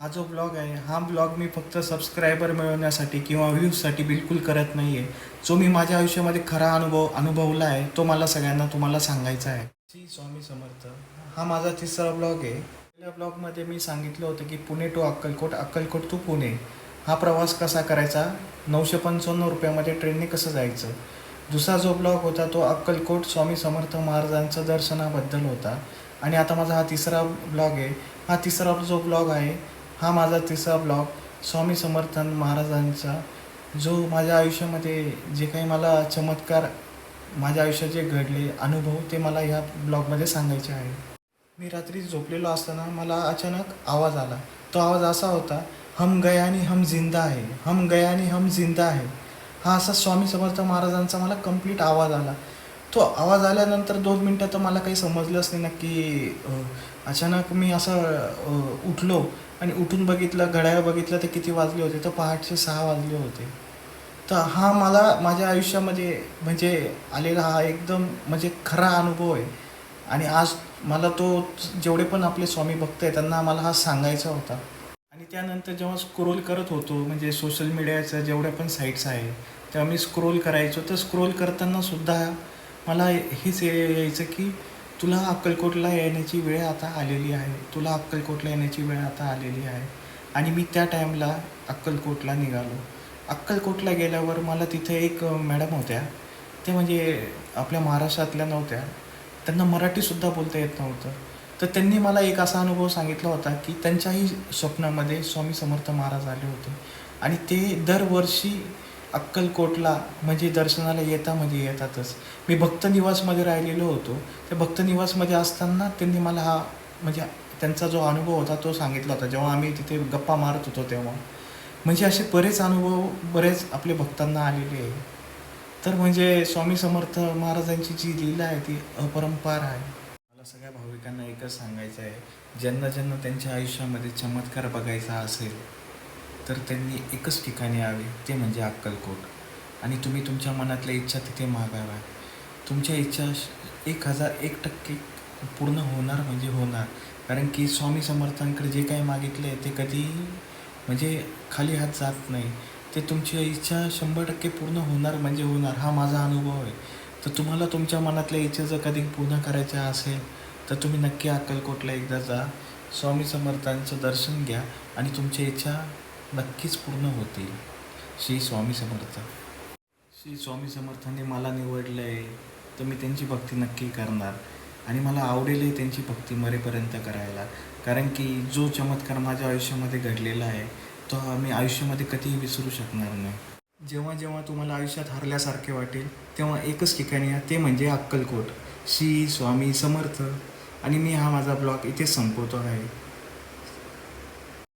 हा जो ब्लॉग आहे हा ब्लॉग मी फक्त सबस्क्रायबर मिळवण्यासाठी किंवा व्ह्यूजसाठी बिलकुल करत नाही आहे जो मी माझ्या आयुष्यामध्ये खरा अनुभव अनुभवला आहे तो मला सगळ्यांना तुम्हाला सांगायचा आहे. श्री स्वामी समर्थ. हा माझा तिसरा ब्लॉग आहे. पहिल्या ब्लॉगमध्ये मी सांगितलं होतं की पुणे टू अक्कलकोट अक्कलकोट टू पुणे. हा प्रवास कसा करायचा? नऊशे पंचावन्न रुपयामध्ये ट्रेनने कसं जायचं? दुसरा जो ब्लॉग होता तो अक्कलकोट स्वामी समर्थ महाराजांचं दर्शनाबद्दल होता. आणि आता माझा हा तिसरा ब्लॉग आहे. हा तिसरा जो ब्लॉग आहे हा माझा तिसरा ब्लॉग. स्वामी समर्थन महाराजांचा. जो माझ्या आयुष्यामध्ये जे काही मला चमत्कार माझ्या आयुष्यात जे घडले अनुभव ते मला ह्या ब्लॉगमध्ये सांगायचे आहे मी रात्री झोपलेलो असताना मला अचानक आवाज आला. तो आवाज असा होता हम गया आणि हम जिंदा आहे. हम गया आणि हम जिंदा आहे. हा असा स्वामी समर्थ महाराजांचा मला कंप्लीट आवाज आला. तो आवाज आल्यानंतर दोन मिनटं तर मला काही समजलंच नाही नक्की अचानक मी असं उठलो. आणि उठून बघितलं घड्याळ बघितलं तर किती वाजले होते? तर पहाटचे सहा वाजले होते. तर हा मला माझ्या आयुष्यामध्ये म्हणजे आलेला हा एकदम म्हणजे खरा अनुभव आहे. आणि आज मला तो जेवढे पण आपले स्वामी भक्त आहे त्यांना मला हा सांगायचा होता. आणि त्यानंतर जेव्हा स्क्रोल करत होतो म्हणजे सोशल मीडियाच्या जेवढ्या पण साईट्स आहे तेव्हा मी स्क्रोल करायचो. तर स्क्रोल करताना सुद्धा मला हेच यायचं की तुला अक्कलकोटला येण्याची वेळ आता आलेली आहे. तुला अक्कलकोटला येण्याची वेळ आता आलेली आहे. आणि मी त्या टाईमला अक्कलकोटला निघालो. अक्कलकोटला गेल्यावर मला तिथे एक मॅडम होत्या. ते म्हणजे आपल्या महाराष्ट्रातल्या नव्हत्या. त्यांना मराठीसुद्धा बोलता येत नव्हतं. तर त्यांनी मला एक असा अनुभव सांगितला होता की त्यांच्याही स्वप्नामध्ये स्वामी समर्थ महाराज आले होते. आणि ते दरवर्षी अक्कलकोटला म्हणजे दर्शनाला येता म्हणजे येतातच. मी भक्त निवासमध्ये राहिलेलो होतो. त्या भक्त निवासमध्ये असताना त्यांनी मला हा म्हणजे त्यांचा जो अनुभव होता तो सांगितला होता. जेव्हा आम्ही तिथे गप्पा मारत होतो तेव्हा. म्हणजे असे बरेच अनुभव बरेच आपले भक्तांना आलेले आहे. तर म्हणजे स्वामी समर्थ महाराजांची जी लीला आहे ती अपरंपार आहे. मला सगळ्या भाविकांना एकच सांगायचं आहे. ज्यांना ज्यांना त्यांच्या आयुष्यामध्ये चमत्कार बघायचा असेल तर त्यांनी एकच ठिकाणी यावे ते म्हणजे अक्कलकोट. आणि तुम्ही तुमच्या मनातल्या इच्छा तिथे मागाव्या. तुमच्या इच्छा एक हजार एक टक्के पूर्ण होणार म्हणजे होणार. कारण की स्वामी समर्थांकडे जे काही मागितले ते कधी म्हणजे खाली हात जात नाही. ते तुमची इच्छा शंभर टक्के पूर्ण होणार म्हणजे होणार हा माझा अनुभव आहे. तर तुम्हाला तुमच्या मनातल्या इच्छा जर कधी पूर्ण करायच्या असेल तर तुम्ही नक्की अक्कलकोटला एकदा जा. स्वामी समर्थांचं दर्शन घ्या आणि तुमच्या इच्छा नक्कीच पूर्ण होतील. श्री स्वामी समर्थ. श्री स्वामी समर्थांनी मला निवडलं आहे तर मी त्यांची भक्ती नक्की करणार. आणि मला आवडेलही त्यांची भक्ती मरेपर्यंत करायला. कारण की जो चमत्कार माझ्या आयुष्यामध्ये घडलेला आहे तो मी आयुष्यामध्ये कधीही विसरू शकणार नाही. जेव्हा जेव्हा तुम्हाला आयुष्यात हरल्यासारखे वाटेल तेव्हा एकच ठिकाणी या ते म्हणजे अक्कलकोट. श्री स्वामी समर्थ. आणि मी हा माझा ब्लॉग इथेच संपवतो आहे.